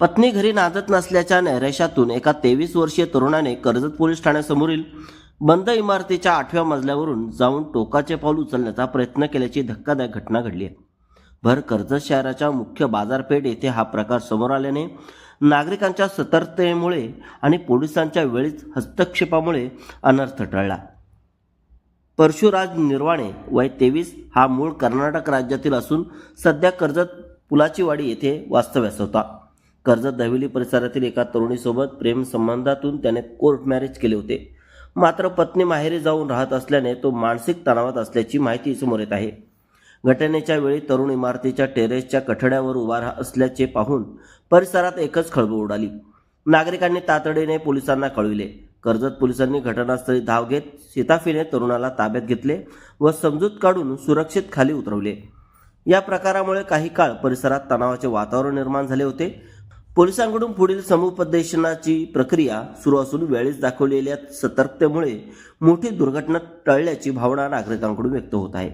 पत्नी घरी नांदत नसल्याच्या नैराश्यातून एका तेवीस वर्षीय तरुणाने कर्जत पोलीस ठाण्यासमोरील बंद इमारतीच्या आठव्या मजल्यावरून जाऊन टोकाचे पाऊल उचलण्याचा प्रयत्न केल्याची धक्कादायक घटना घडली आहे. भर कर्जत शहराच्या मुख्य बाजारपेठ येथे हा प्रकार समोर आल्याने नागरिकांच्या सतर्कतेमुळे आणि पोलिसांच्या वेळीच हस्तक्षेपामुळे अनर्थ टळला. परशुराज निर्वाणे वय तेवीस हा मूळ कर्नाटक राज्यातील असून सध्या कर्जत पुलाचीवाडी येथे वास्तव्यास होता. कर्जत दहिवली परिसरातील एका तरुणीसोबत प्रेम संबंधातून त्याने कोर्ट मॅरेज केले होते. मात्र पत्नी माहेरी जाऊन राहत असल्याने तो मानसिक तणावात असल्याची माहिती समोर येत आहे. घटनेच्या वेळी तरुण इमारतीच्या टेरेसच्या कठड्यावर उभा असल्याचे पाहून परिसरात एकच खळबळ उडाली. नागरिकांनी तातडीने पोलिसांना कळविले. कर्जत पोलिसांनी घटनास्थळी धाव घेत शिताफीने तरुणाला ताब्यात घेतले व समजूत काढून सुरक्षित खाली उतरवले. या प्रकारामुळे काही काळ परिसरात तणावाचे वातावरण निर्माण झाले होते. पोलिसांकडून पुढील समुपदेशनाची प्रक्रिया सुरू असून वेळेस दाखवलेल्या सतर्कतेमुळे मोठी दुर्घटना टळल्याची भावना नागरिकांकडून व्यक्त होत आहे.